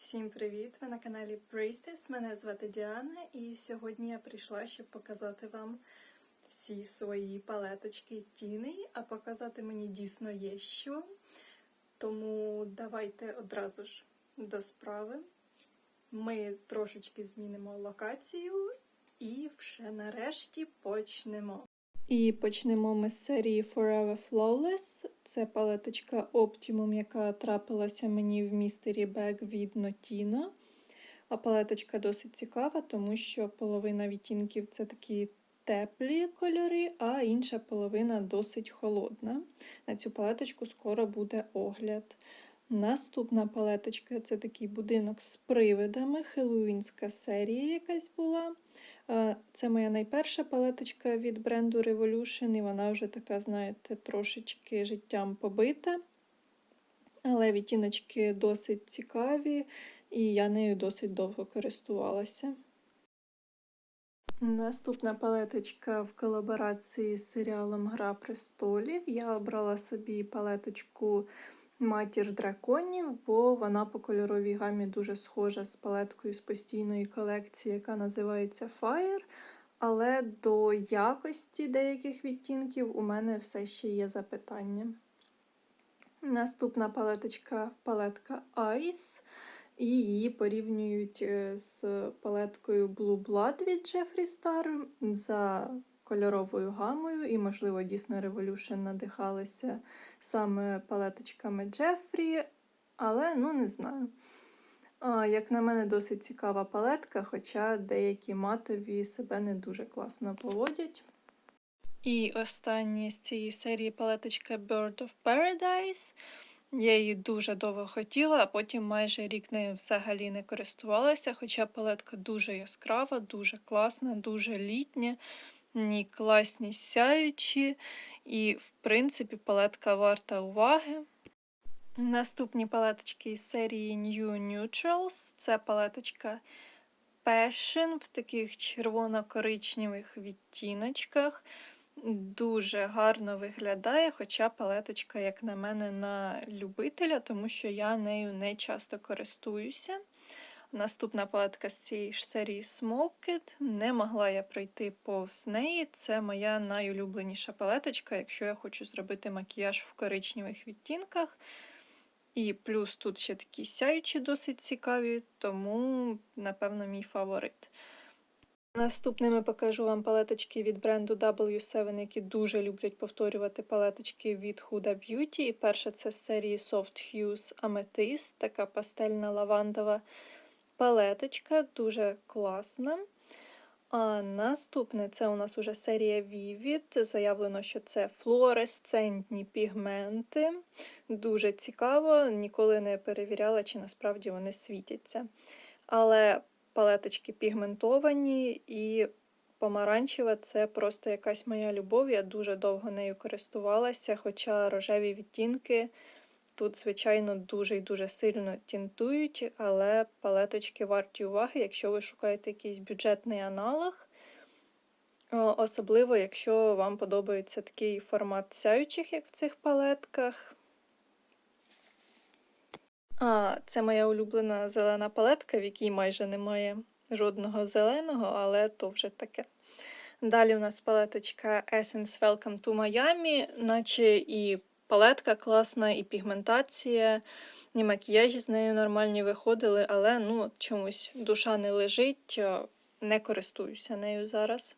Всім привіт! Ви на каналі Priestess. Мене звати Діана, і сьогодні я прийшла, щоб показати вам всі свої палеточки тіни, а показати мені дійсно є що. Тому давайте одразу ж до справи. Ми трошечки змінимо локацію і вже нарешті почнемо. І почнемо ми з серії Forever Flawless. Це палеточка Optimum, яка трапилася мені в містері Bag від Notino. А палеточка досить цікава, тому що половина відтінків це такі теплі кольори, а інша половина досить холодна. На цю палеточку скоро буде огляд. Наступна палеточка це такий будинок з привидами, хеллоуінська серія якась була. Це моя найперша палеточка від бренду Revolution, і вона вже така, знаєте, трошечки життям побита. Але відтіночки досить цікаві, і я нею досить довго користувалася. Наступна палеточка в колаборації з серіалом Гра престолів. Я обрала собі палеточку Матір драконів, бо вона по кольоровій гамі дуже схожа з палеткою з постійної колекції, яка називається Fire. Але до якості деяких відтінків у мене все ще є запитання. Наступна палеточка палетка Ice. І її порівнюють е, з палеткою Blue Blood від Jeffree Star за кольоровою гамою, і, можливо, дійсно Revolution надихалися саме палеточками Джефрі, але ну не знаю. Як на мене, досить цікава палетка, хоча деякі матові себе не дуже класно поводять. І остання з цієї серії палеточка Bird of Paradise. Я її дуже довго хотіла, а потім майже рік нею взагалі не користувалася, хоча палетка дуже яскрава, дуже класна, дуже літня, ні класні сяючі, і, в принципі, палетка варта уваги. Наступні палеточки із серії New Neutrals. Це палеточка Passion в таких червоно-коричневих відтіночках. Дуже гарно виглядає, хоча палеточка, як на мене, на любителя, тому що я нею не часто користуюся. Наступна палетка з цієї ж серії Smoked. Не могла я пройти повз неї. Це моя найулюбленіша палеточка, якщо я хочу зробити макіяж в коричневих відтінках. І плюс тут ще такі сяючі досить цікаві, тому, напевно, мій фаворит. Наступними покажу вам палеточки від бренду W7, які дуже люблять повторювати палеточки від Huda Beauty. Перша це з серії Soft Hues Amethyst, така пастельна лавандова палеточка, дуже класна. А наступне це у нас уже серія Vivid. Заявлено, що це флуоресцентні пігменти. Дуже цікаво, ніколи не перевіряла, чи насправді вони світяться. Але палеточки пігментовані і помаранчева це просто якась моя любов. Я дуже довго нею користувалася, хоча рожеві відтінки тут, звичайно, дуже і дуже сильно тінтують, але палеточки варті уваги, якщо ви шукаєте якийсь бюджетний аналог. Особливо, якщо вам подобається такий формат сяючих, як в цих палетках. А, Це моя улюблена зелена палетка, в якій майже немає жодного зеленого, але то вже таке. Далі у нас палеточка Essence Welcome to Miami, наче і палетка класна, і пігментація, і макіяжі з нею нормальні виходили, але ну, чомусь душа не лежить, не користуюся нею зараз.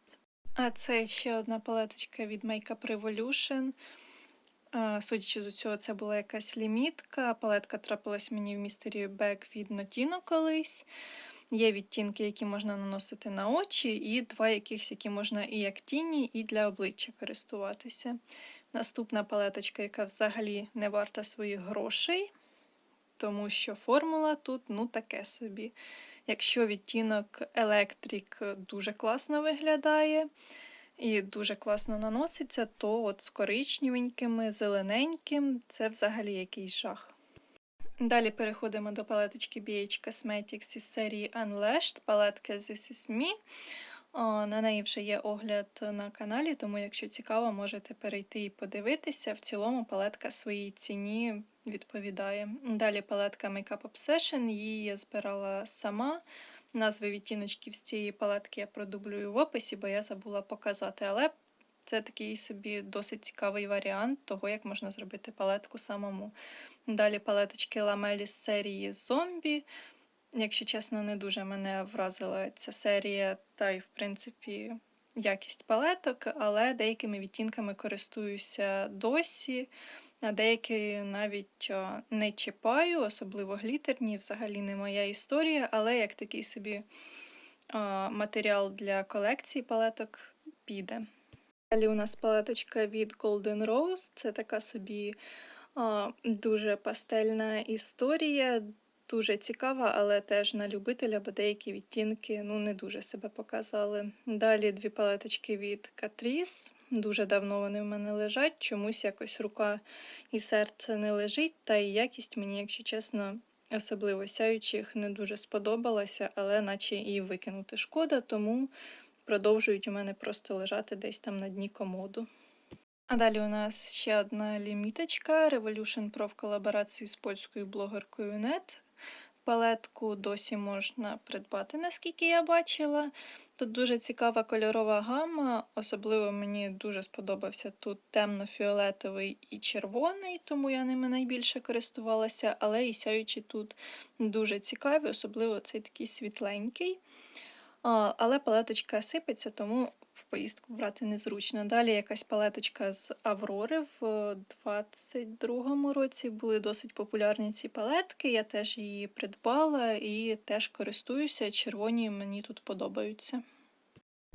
А це ще одна палеточка від Makeup Revolution. Судячи з цього, це була якась лімітка. Палетка трапилась мені в містері Bag від Notino колись. Є відтінки, які можна наносити на очі, і два якихось, які можна і як тіні, і для обличчя користуватися. Наступна палеточка, яка взагалі не варта своїх грошей, тому що формула тут ну таке собі. Якщо відтінок Electric дуже класно виглядає, і дуже класно наноситься, то от з коричневенькими, зелененьким це взагалі якийсь жах. Далі переходимо до палеточки BH Cosmetics із серії Unlashed, палетка This Is Me. На неї вже є огляд на каналі, тому якщо цікаво, можете перейти і подивитися. В цілому палетка своїй ціні відповідає. Далі палетка Makeup Obsession, її я збирала сама. Назви відтіночків з цієї палетки я продублюю в описі, бо я забула показати. Але це такий собі досить цікавий варіант того, як можна зробити палетку самому. Далі палеточки ламелі з серії Зомбі. Якщо чесно, не дуже мене вразила ця серія, та й, в принципі, якість палеток, але деякими відтінками користуюся досі, а деякі навіть не чіпаю, особливо глітерні, взагалі не моя історія, але як такий собі матеріал для колекції палеток піде. Далі у нас палеточка від Golden Rose, це така собі дуже пастельна історія. Дуже цікава, але теж на любителя, бо деякі відтінки ну, не дуже себе показали. Далі дві палеточки від Catrice. Дуже давно вони в мене лежать. Чомусь якось рука і серце не лежить, та і якість мені, якщо чесно, особливо сяючих не дуже сподобалася, але наче і викинути шкода, тому продовжують у мене просто лежати десь там на дні комоду. А далі у нас ще одна ліміточка Revolution Pro в колаборації з польською блогеркою Net. Палетку досі можна придбати, наскільки я бачила. Тут дуже цікава кольорова гама, особливо мені дуже сподобався тут темно-фіолетовий і червоний, тому я ними найбільше користувалася, але і сяючі тут дуже цікаві, особливо цей такий світленький. Але палеточка сипеться, тому в поїздку брати незручно. Далі якась палеточка з Аврори в 22-му році були досить популярні ці палетки. Я теж її придбала і теж користуюся. Червоні мені тут подобаються.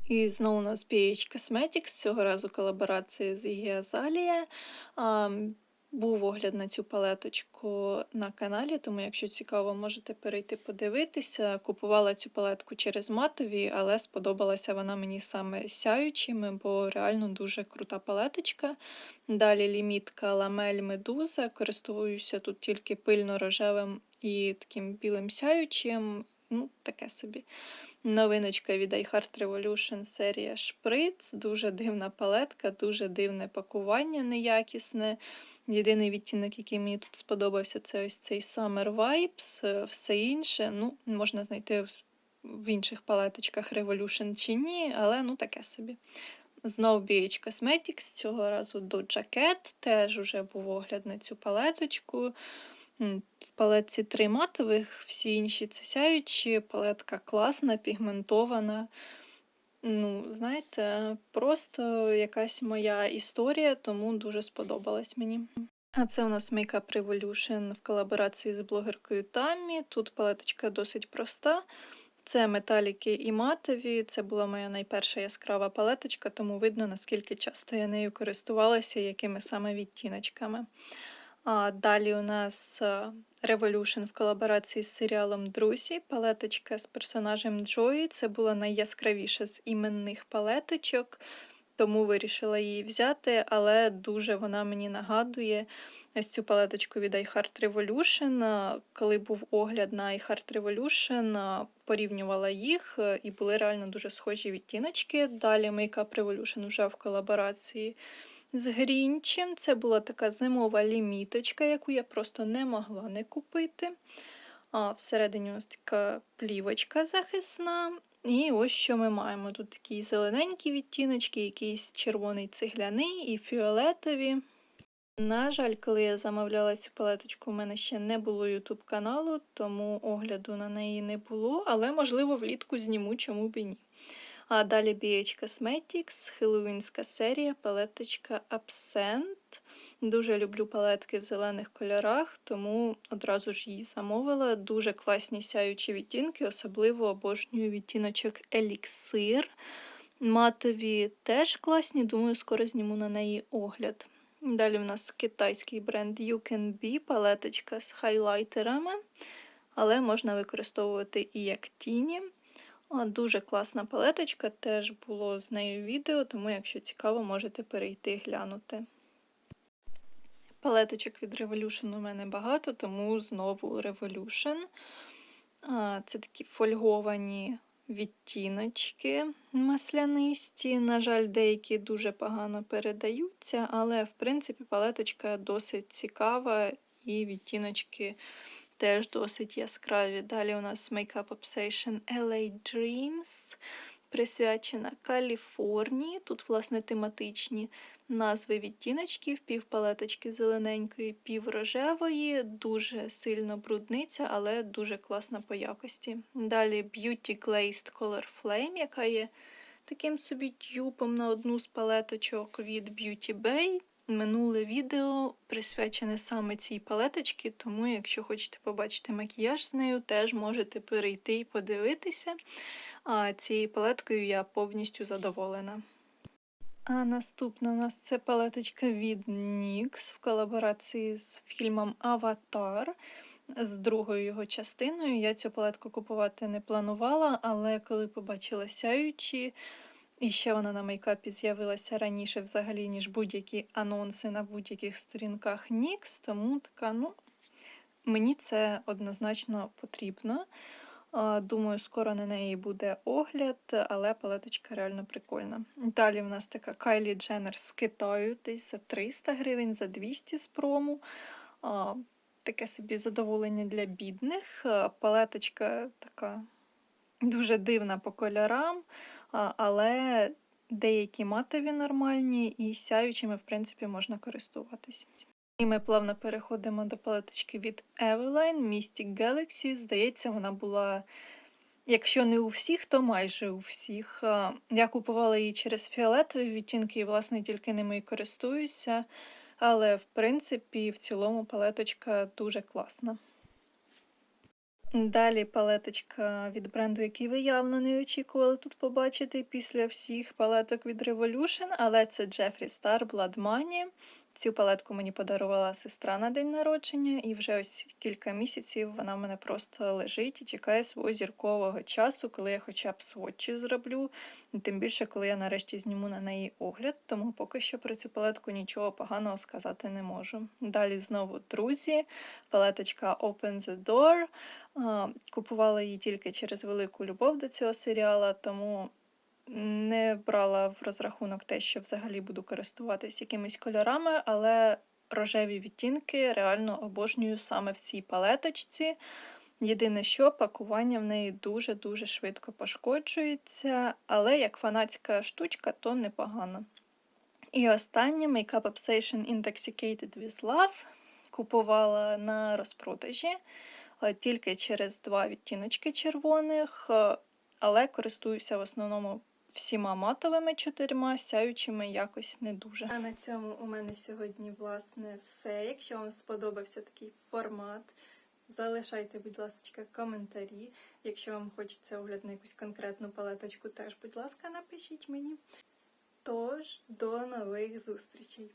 І знову у нас BH Cosmetics, цього разу колаборація з Azalea. Був огляд на цю палеточку на каналі, тому якщо цікаво, можете перейти подивитися. Купувала цю палетку через матові, але сподобалася вона мені саме сяючими, бо реально дуже крута палеточка. Далі лімітка Ламель Медуза. Користуюся тут тільки пильно-рожевим і таким білим сяючим. Ну, таке собі. Новиночка від iHeart Revolution серія Шприц. Дуже дивна палетка, дуже дивне пакування неякісне. Єдиний відтінок, який мені тут сподобався, це ось цей Summer Vibes, все інше. ну, Можна знайти в інших палеточках Revolution чи ні, але ну таке собі. Знову BH Cosmetics, цього разу до Jacket, теж вже був огляд на цю палеточку. В палетці три матових, всі інші це сяючі, палетка класна, пігментована. Ну, знаєте, просто якась моя історія, тому дуже сподобалась мені. А це у нас Makeup Revolution в колаборації з блогеркою Таммі. Тут палеточка досить проста. Це металіки і матові. Це була моя найперша яскрава палеточка, тому видно, наскільки часто я нею користувалася, якими саме відтіночками. А Далі у нас Revolution в колаборації з серіалом Друзі. Палеточка з персонажем Джої. Це була найяскравіша з іменних палеточок, тому вирішила її взяти, але дуже вона мені нагадує ось цю палеточку від iHeart Revolution. Коли був огляд на iHeart Revolution, порівнювала їх і були реально дуже схожі відтіночки. Далі Makeup Revolution вже в колаборації з Грінчем. Це була така зимова ліміточка, яку я просто не могла не купити. А Всередині ось така плівочка захисна. І ось що ми маємо. Тут такі зелененькі відтіночки, якийсь червоний цегляний і фіолетові. На жаль, коли я замовляла цю палеточку, у мене ще не було YouTube каналу, тому огляду на неї не було, але, можливо, влітку зніму, чому б і ні. А далі BH Cosmetics, хеллоуінська серія, палеточка Absent. Дуже люблю палетки в зелених кольорах, тому одразу ж її замовила. Дуже класні сяючі відтінки, особливо обожнюю відтіночок Еліксир. Матові теж класні, думаю, скоро зніму на неї огляд. Далі в нас китайський бренд You Can Be, палеточка з хайлайтерами, але можна використовувати і як тіні. Дуже класна палеточка, теж було з нею відео, тому, якщо цікаво, можете перейти глянути. Палеточок від Revolution у мене багато, тому знову Revolution. Це такі фольговані відтіночки маслянисті. На жаль, деякі дуже погано передаються, але в принципі палеточка досить цікава і відтіночки теж досить яскраві. Далі у нас Makeup Obsession LA Dreams, присвячена Каліфорнії. Тут, власне, тематичні назви відтіночків, пів палеточки зелененької, пів рожевої, дуже сильно брудниця, але дуже класна по якості. Далі Beauty Glazed Color Flame, яка є таким собі тюбом на одну з палеточок від Beauty Bay. Минуле відео присвячене саме цій палеточці, тому якщо хочете побачити макіяж з нею, теж можете перейти і подивитися. А цією палеткою я повністю задоволена. А наступна у нас це палеточка від NYX в колаборації з фільмом Аватар. З другою його частиною. Я цю палетку купувати не планувала, але коли побачила сяючі, і ще вона на мейкапі з'явилася раніше взагалі, ніж будь-які анонси на будь-яких сторінках NYX, тому така, ну, мені це однозначно потрібно. Думаю, скоро на неї буде огляд, але палеточка реально прикольна. Далі в нас така Kylie Jenner з Китаю, десь за 300 гривень, за 200 з прому. Таке собі задоволення для бідних. Палеточка така дуже дивна по кольорам, але деякі матові нормальні і сяючими, в принципі, можна користуватись. І ми плавно переходимо до палеточки від Eveline Mystic Galaxy. Здається, вона була, якщо не у всіх, то майже у всіх. Я купувала її через фіолетові відтінки і, власне, тільки ними і користуюся. Але, в принципі, в цілому палеточка дуже класна. Далі палеточка від бренду, який ви явно не очікували тут побачити після всіх палеток від Revolution, але це Jeffree Star Blood Money. Цю палетку мені подарувала сестра на день народження, і вже ось кілька місяців вона в мене просто лежить і чекає свого зіркового часу, коли я хоча б сводчі зроблю. Тим більше, коли я нарешті зніму на неї огляд, тому поки що про цю палетку нічого поганого сказати не можу. Далі знову друзі, палеточка Open the Door. Купувала її тільки через велику любов до цього серіала, тому не брала в розрахунок те, що взагалі буду користуватись якимись кольорами, але рожеві відтінки реально обожнюю саме в цій палеточці. Єдине, що пакування в неї дуже-дуже швидко пошкоджується, але як фанатська штучка, то непогано. І останнє Makeup Obsession Intoxicated with Love купувала на розпродажі е, тільки через два відтіночки червоних, е, але користуюся в основному всіма матовими чотирма, сяючими якось не дуже. А на цьому у мене сьогодні, власне, все. Якщо вам сподобався такий формат, залишайте, будь ласка, коментарі. Якщо вам хочеться огляд на якусь конкретну палеточку, теж, будь ласка, напишіть мені. Тож, до нових зустрічей!